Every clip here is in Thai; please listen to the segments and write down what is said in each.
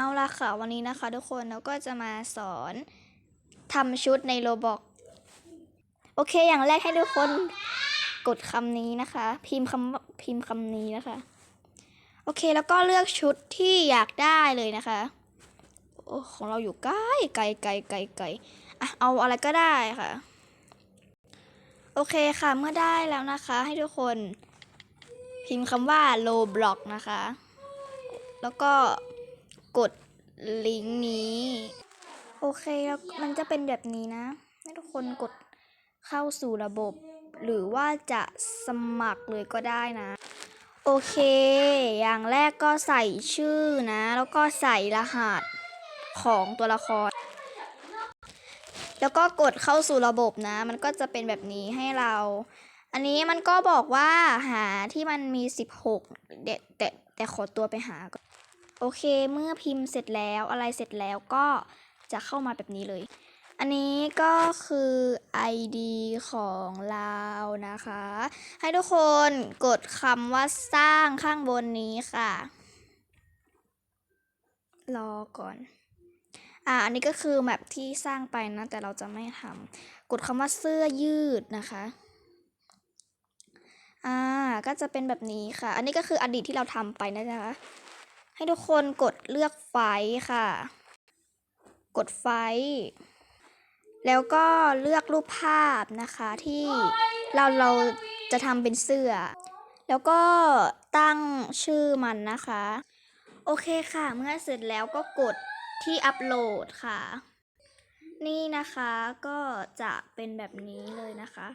เอาละค่ะวันนี้นะคะ ทุกคนเราก็จะมาสอนทำชุดในโรบอกโอเคอย่างแรกให้ทุกคนกดคำนี้นะคะ พิมพ์คำพิมพ์คำนี้นะคะ โอเคแล้วก็เลือกชุดที่อยากได้เลยนะคะโอ้ของเราอยู่ใกล้ไกลไกลไกลไกลอะเอาอะไรก็ได้ค่ะ โอเคค่ะเมื่อได้แล้วนะคะ ให้ทุกคนพิมพ์คำว่า Roblox นะคะ แล้วก็ กดลิงก์นี้ โอเคแล้วมันจะเป็นแบบนี้นะ ให้ทุกคนกดเข้าสู่ระบบ หรือว่าจะสมัครเลยก็ได้นะ โอเค อย่างแรกก็ใส่ชื่อนะ แล้วก็ใส่รหัสของตัวละคร แล้วก็กดเข้าสู่ระบบนะ มันก็จะเป็นแบบนี้ให้เรา อันนี้มันก็บอกว่าหาที่มันมี 16 เดะแต่แต่ขอตัวไปหาก่อน โอเคเมื่อพิมพ์เสร็จแล้วอะไรเสร็จแล้วก็จะเข้ามาแบบนี้เลย อันนี้ก็คือ ID ของเรานะคะ ให้ทุกคนกดคำว่าสร้างข้างบนนี้ค่ะ รอก่อน อ่าอันนี้ก็คือแมปที่สร้างไปนะ แต่เราจะไม่ทำกดคำว่าเสื้อยืดนะคะอ่าก็จะเป็นแบบนี้ค่ะ อันนี้ก็คืออดีตที่เราทำไปนะจ๊ะ ให้ทุกคนกดเลือกไฟค่ะ กดไฟ แล้วก็เลือกรูปภาพนะคะที่เราเราจะทำเป็นเสื้อ แล้วก็ตั้งชื่อมันนะคะ โอเคค่ะ เมื่อเสร็จแล้วก็กดที่อัปโหลดค่ะ นี่นะคะก็จะเป็นแบบนี้เลยนะคะ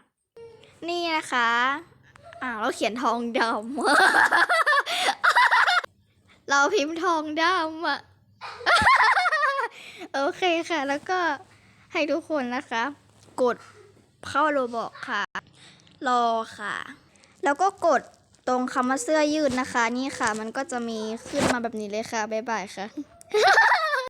นี่นะคะ อ่าวเราเขียนทองดำ เราพิมพ์ทองดำอะโอเคค่ะ แล้วก็ให้ทุกคนนะคะ กดเข้าโรบอกค่ะ รอค่ะ แล้วก็กดตรงคำว่าเสื้อยืดนะคะ นี่ค่ะ มันก็จะมีขึ้นมาแบบนี้เลยค่ะ บ๊ายบายค่ะ